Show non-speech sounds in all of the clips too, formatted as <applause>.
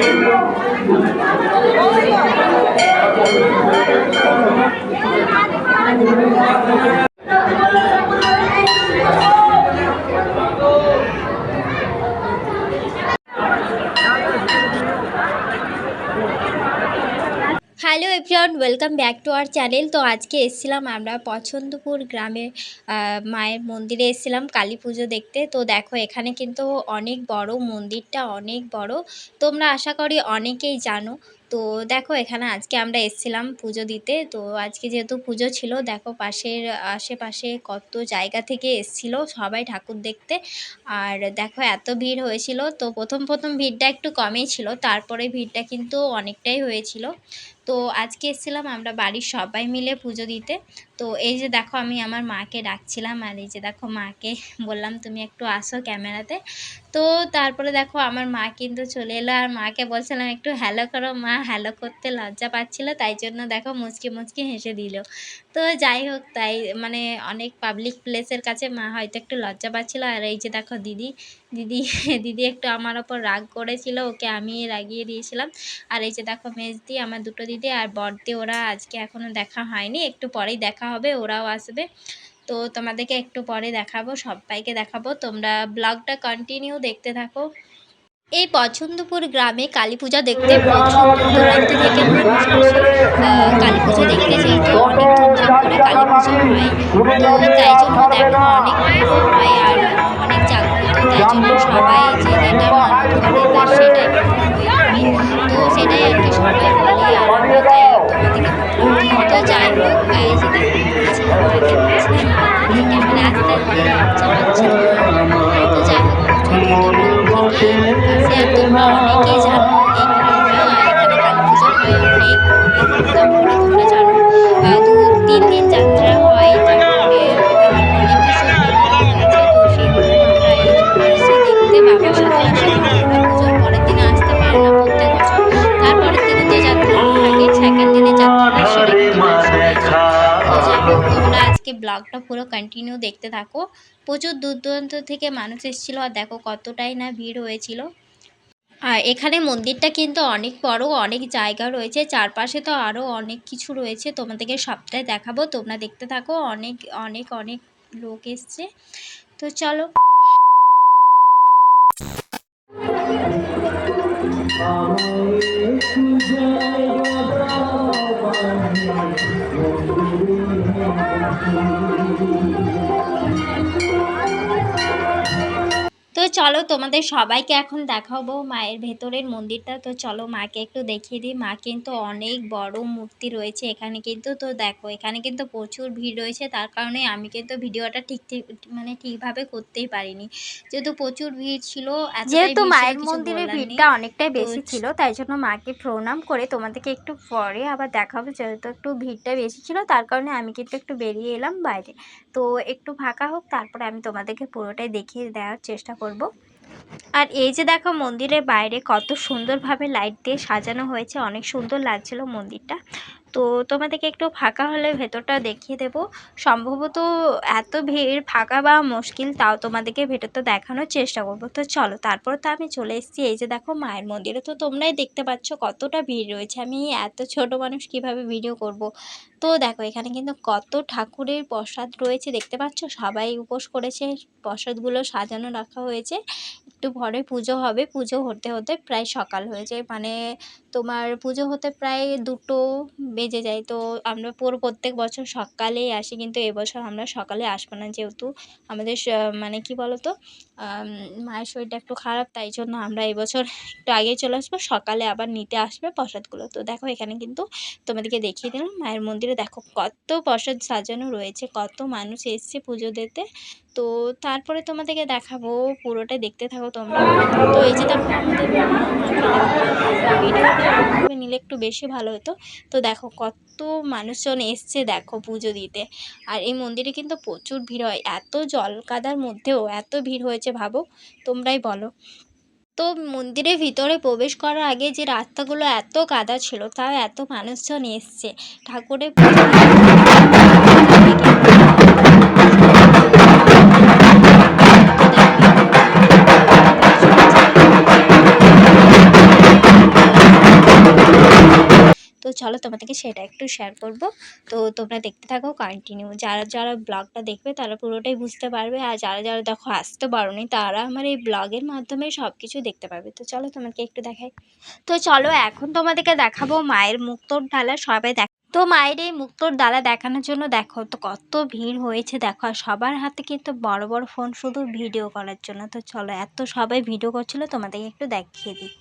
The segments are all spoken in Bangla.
Thank. Hello everyone, welcome back to our channel. তো আজকে এসেছিলাম আমরা পছন্দপুর গ্রামে মায়ের মন্দিরে এসেছিলাম কালী পুজো দেখতে। তো দেখো, এখানে কিন্তু অনেক বড় মন্দিরটা, অনেক বড়। তোমরা আশা করি অনেকেই জানো। তো দেখো, এখানে আজকে আমরা এসেছিলাম পুজো দিতে। তো আজকে যেহেতু পুজো ছিল, দেখো পাশের, আশেপাশে কত জায়গা থেকে এসেছিল সবাই ঠাকুর দেখতে। আর দেখো, এত ভিড় হয়েছিল। তো প্রথম প্রথম ভিড়টা একটু কমই ছিল। তারপরে ভিড়টা কিন্তু অনেকটাই হয়েছিল। তো আজকে এসেছিলাম আমরা বাড়ির সবাই মিলে পুজো দিতে। তো এই যে দেখো আমি আমার মাকে ডাকছিলাম আর এই যে দেখো মাকে বললাম, তুমি একটু আসো ক্যামেরাতে। তো তারপরে দেখো আমার মা কিন্তু চলে এলো আর মাকে বলছিলাম, একটু হ্যালো করো। মা হ্যালো করতে লজ্জা পাচ্ছিল, তাই জন্য দেখো মুচকি মুচকি হেসে দিল। তো যাই হোক, তাই মানে অনেক পাবলিক প্লেসের কাছে মা হয়তো একটু লজ্জা পাচ্ছিল। আর এই যে দেখো দিদি দিদি দিদি একটু আমার ওপর রাগ করেছিল, ওকে আমি রাগিয়ে দিয়েছিলাম। আর এই যে দেখো মেজদি, আমার দুটো দিদি আর বড়দি ওরা আজকে এখনও দেখা হয়নি। একটু পরেই দেখা হবে, ওরাও আসবে। তো তোমাদেরকে একটু পরে দেখাবো, সবাইকে দেখাবো। তোমরা ব্লগটা কন্টিনিউ দেখতে থাকো। এই পছন্দপুর গ্রামে কালী পূজা দেখতে দূরান্ত থেকে মানুষ আসে কালী পুজো দেখতে যেহেতু অনেক ধুমধাম করে কালী পুজো হয়। তো তাই জন্য দেখো অনেক তোমরা অনেকেই জানো এখানে কালী দু তিন দিন যাত্রা তোমরা আজকে ব্লগটা পুরো কন্টিনিউ দেখতে থাকো। প্রচুর দূর দূরান্ত থেকে মানুষ এসেছিল আর দেখো কতটাই না ভিড় হয়েছিল। আর এখানে মন্দিরটা কিন্তু অনেক বড়, অনেক জায়গা রয়েছে। চারপাশে তো আরও অনেক কিছু রয়েছে। তোমাদেরকে সবটাই দেখাবো। তোমরা দেখতে থাকো, অনেক অনেক অনেক লোক এসছে। তো চলো। Thank you. তো চলো তোমাদের সবাইকে এখন দেখাবো মায়ের ভেতরের মন্দিরটা। তো চলো মাকে একটু দেখিয়ে দিই। মা কিন্তু অনেক বড় মূর্তি রয়েছে এখানে কিন্তু। তো দেখো এখানে কিন্তু প্রচুর ভিড় রয়েছে। তার কারণে আমি কিন্তু ভিডিওটা ঠিক ঠিক মানে ঠিকভাবে করতেই পারিনি। যেহেতু প্রচুর ভিড় ছিল যেহেতু মায়ের মন্দিরের ভিড়টা অনেকটাই বেশি ছিল তাই জন্য মাকে প্রণাম করে তোমাদেরকে একটু পরে আবার দেখাবো। যেহেতু একটু ভিড়টা বেশি ছিল তার কারণে আমি কিন্তু একটু বেরিয়ে এলাম বাইরে। তো একটু ফাঁকা হোক তারপরে আমি তোমাদেরকে পুরোটাই দেখিয়ে দেওয়ার চেষ্টা করব। আর এই যে দেখো মন্দিরের বাইরে কত সুন্দরভাবে লাইট দিয়ে সাজানো হয়েছে, অনেক সুন্দর লাগছিল মন্দিরটা। তো তোমাদেরকে একটু ফাঁকা হলে ভেতরটা দেখিয়ে দেব। সম্ভবত এত ভিড়, ফাঁকা বা মুশকিল, তাও তোমাদেরকে ভেতরটা দেখানোর চেষ্টা করব। তো চলো, তারপর তো আমি চলে এসেছি। এই যে দেখো, মায়ের মন্দিরে। তো তোমরাই দেখতে পাচ্ছ কতটা ভিড় রয়েছে। আমি এত ছোট মানুষ কীভাবে ভিডিও করব? তো দেখো, এখানে কিন্তু কত ঠাকুরের প্রসাদ রয়েছে। দেখতে পাচ্ছ, সবাই উপোস করেছে। প্রসাদগুলো সাজানো রাখা হয়েছে। একটু পরে পুজো হবে। পুজো হতে হতে প্রায় সকাল হয়ে যায়। মানে তোমার পুজো হতে প্রায় দুটো বেজে যায় তো আমরা পুরো প্রত্যেক বছর সকালেই আসি কিন্তু এবছর আমরা সকালে আসব না যেহেতু আমাদের মানে কি বলতো মায়ের শরীরটা একটু খারাপ তাই জন্য আমরা এবছর একটু আগেই চলে আসব সকালে আবার নিতে আসবে প্রসাদগুলো তো দেখো এখানে কিন্তু তোমাদেরকে দেখিয়ে দিলাম মায়ের মন্দিরে দেখো কত প্রসাদ সাজানো রয়েছে কত মানুষ এসছে পুজো দিতে তো তারপরে তোমাদেরকে দেখাবো পুরোটা দেখতে থাকো তোমরা তো এই যে দেখো নিলে একটু বেশি ভালো হতো তো দেখো কত মানুষজন এসছে দেখো পুজো দিতে। আর এই মন্দিরে কিন্তু প্রচুর ভিড় হয়। এত জল কাদার মধ্যেও এত ভিড় হয়েছে ভাবো, তোমরাই বলো। তো মন্দিরের ভিতরে প্রবেশ করার আগে যে রাস্তাগুলো এত কাদা ছিল, তাও এত মানুষজন এসছে। ঠাকুরের চলো তোমাদেরকে সেটা একটু শেয়ার করব। তো তোমরা দেখতে থাকো কন্টিনিউ যারা যারা ব্লগটা দেখবে তারা পুরোটাই বুঝতে পারবে, আর যারা যারা দেখো আসতে পারোনি তারা আমার এই ব্লগের মাধ্যমে সব কিছু দেখতে পারবে। তো চলো তোমাকে একটু দেখাই। তো চলো এখন তোমাদেরকে দেখাবো মায়ের মুক্তোর ডালা, সবাই দেখ তো মায়ের এই মুক্তোর ডালা দেখানোর জন্য দেখো তো কত ভিড় হয়েছে, দেখো, আর সবার হাতে কিন্তু বড় বড় ফোন শুধু ভিডিও করার জন্য। তো চলো এত সবাই ভিডিও করছিল, তোমাদেরকে একটু দেখিয়ে দিই।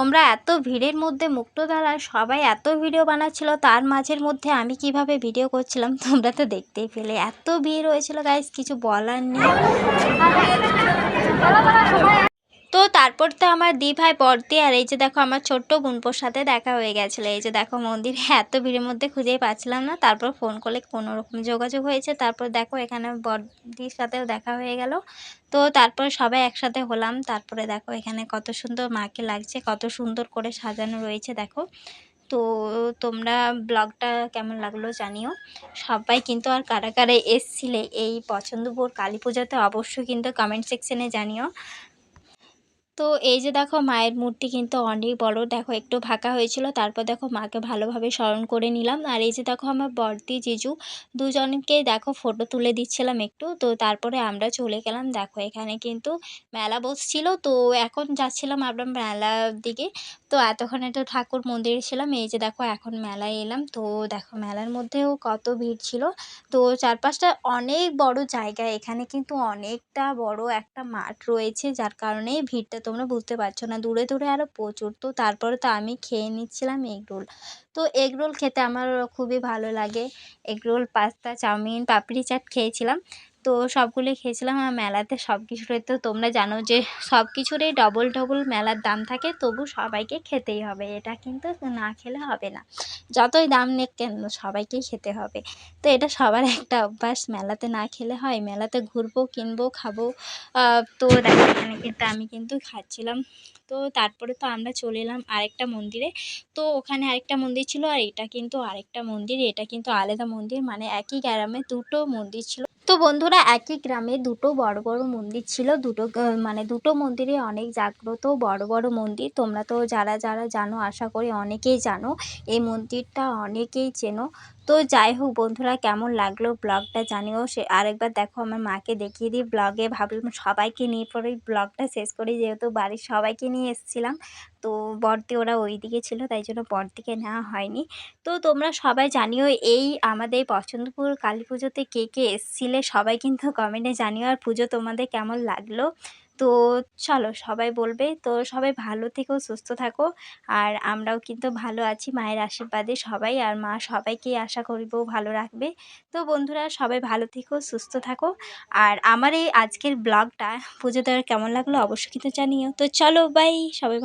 তোমরা এত ভিড়ের মধ্যে মুক্তধারা সবাই এত ভিডিও বানাচ্ছিল, তার মাঝের মধ্যে আমি কীভাবে ভিডিও করছিলাম <laughs> তোমরা তো দেখতেই পেলে। এত ভিড় হয়েছিল গাইস কিছু বলার নেই। তো তারপর তো আমার দি ভাই বর্দি, আর এই যে দেখো আমার ছোট্ট বোনপোর সাথে দেখা হয়ে গেছিল। এই যে দেখো মন্দিরে এত ভিড়ের মধ্যে খুঁজেই পাচ্ছিলাম না। তারপর ফোন করলে কোনো রকম যোগাযোগ হয়েছে। তারপর দেখো এখানে বর্দির সাথেও দেখা হয়ে গেল। তো তারপর সবাই একসাথে হলাম। তারপরে দেখো এখানে কত সুন্দর মাকে লাগছে, কত সুন্দর করে সাজানো রয়েছে দেখো। তো তোমরা ব্লগটা কেমন লাগল জানিও। সবাই কিন্তু আর কারা কারা এসছিলে এই পছন্দপুর কালী পুজোতে অবশ্যই কিন্তু কমেন্ট সেকশনে জানিও। তো এই যে দেখো মায়ের মূর্তি কিন্তু অনেক বড়। দেখো একটু ফাঁকা হয়েছিল, তারপর দেখো মাকে ভালোভাবে স্মরণ করে নিলাম। আর এই যে দেখো আমার বর্দি জিজু দুজনকেই দেখো ফটো তুলে দিচ্ছিলাম একটু। তো তারপরে আমরা চলে গেলাম। দেখো এখানে কিন্তু মেলা বসছিল। তো এখন যাচ্ছিলাম আমরা মেলার দিকে। তো এতক্ষণে তো ঠাকুর মন্দিরে ছিলাম। এই যে দেখো এখন মেলায় এলাম। তো দেখো মেলার মধ্যেও কত ভিড় ছিল। তো চারপাশটা অনেক বড় জায়গা। এখানে কিন্তু অনেকটা বড় একটা মাঠ রয়েছে, যার কারণে ভিড়টা তোমরা বুঝতে পারছ না। দূরে দূরে আরও প্রচুর। তো তারপরে তো আমি খেয়ে নিচ্ছিলাম এগরোল তো এগরোল খেতে আমার খুবই ভালো লাগে। Egg roll pasta, chow mein, papdi chaat খেয়েছিলাম। তো সবগুলোই খেয়েছিলাম আর মেলাতে সব কিছুরই তো তোমরা জানো যে সব কিছুরই ডবল ডবল মেলার দাম থাকে, তবু সবাইকে খেতেই হবে। এটা কিন্তু না খেলে হবে না। যতই দাম নেক কেন, সবাইকেই খেতে হবে। তো এটা সবার একটা অভ্যাস, মেলাতে না খেলে হয়, মেলাতে ঘুরবো, কিনবো, খাব। তো দেখো, এখানে কিন্তু আমি কিন্তু খাচ্ছিলাম। তো তারপরে তো আমরা চলে এলাম আরেকটা মন্দিরে। তো ওখানে আরেকটা মন্দির ছিল আর এটা কিন্তু আরেকটা মন্দির, এটা কিন্তু আলাদা মন্দির। মানে একই গ্রামে দুটো মন্দির ছিল। তো বন্ধুরা একই গ্রামে দুটো বড় বড় মন্দির ছিল। দুটো মানে দুটো মন্দিরে অনেক জাগ্রত বড় বড় মন্দির। তোমরা তো যারা যারা জানো, আশা করি অনেকেই জানো, এই মন্দিরটা অনেকেই চেনো। তো যাই হোক বন্ধুরা, কেমন লাগল ব্লগটা জানিও। সে আরেকবার দেখো আমার মাকে দেখিয়ে দিই ব্লগে। ভাবলাম সবাইকে নিয়ে পরেই ব্লগটা শেষ করি, যেহেতু বাড়ির সবাইকে নিয়ে এসেছিলাম। তো বড়দি ওরা ওই দিকে ছিল, তাই জন্য বড়দিকে নেওয়া হয়নি। তো তোমরা সবাই জানিও এই আমাদের পছন্দপুর কালী পুজোতে কে কে এসছিলে, সবাই কিন্তু কমেন্টে জানিও। আর পুজো তোমাদের কেমন লাগল? তো চলো সবাই বলবে, তো সবাই ভালো থেকো, সুস্থ থাকো। আর আমরাও কিন্তু ভালো আছি, মায়ের আশীর্বাদে সবাই। আর মা সবাইকেই আশা করব ভালো রাখবে। তো বন্ধুরা, সবাই ভালো থেকো, সুস্থ থাকো। আর আমার এই আজকের ব্লগটা পুজো দেওয়ার কেমন লাগল অবশ্যই কিন্তু জানিও। তো চলো বাই সবাই